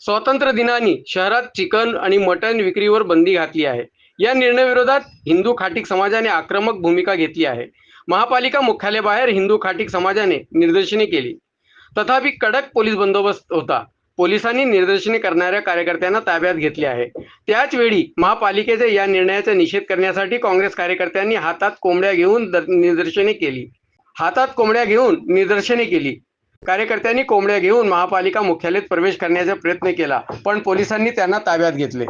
स्वातंत्र्य दिनानी शहरात चिकन आणि मटण विक्रीवर बंदी घातली आहे. या निर्णयाविरोधात हिंदू खाटीक समाजाने आक्रमक भूमिका घेतली आहे. महापालिका मुख्यालयाबाहेर हिंदू खाटीक समाजाने निदर्शने केली. तथापि कडक पोलीस बंदोबस्त होता. पोलिसांनी निदर्शने करणाऱ्या कार्यकर्त्यांना ताब्यात घेतले आहे. त्याच वेळी महापालिकेच्या या निर्णयाचा निषेध करण्यासाठी काँग्रेस कार्यकर्त्यांनी हातात कोंबड्या घेऊन निदर्शने केली. हातात कोंबड्या घेऊन निदर्शने केली. कार्यकर्त्यांनी कोंबड्या घेऊन महापालिका मुख्यालयात प्रवेश करण्याचा प्रयत्न केला पण पोलिसांनी त्यांना ताब्यात घेतले.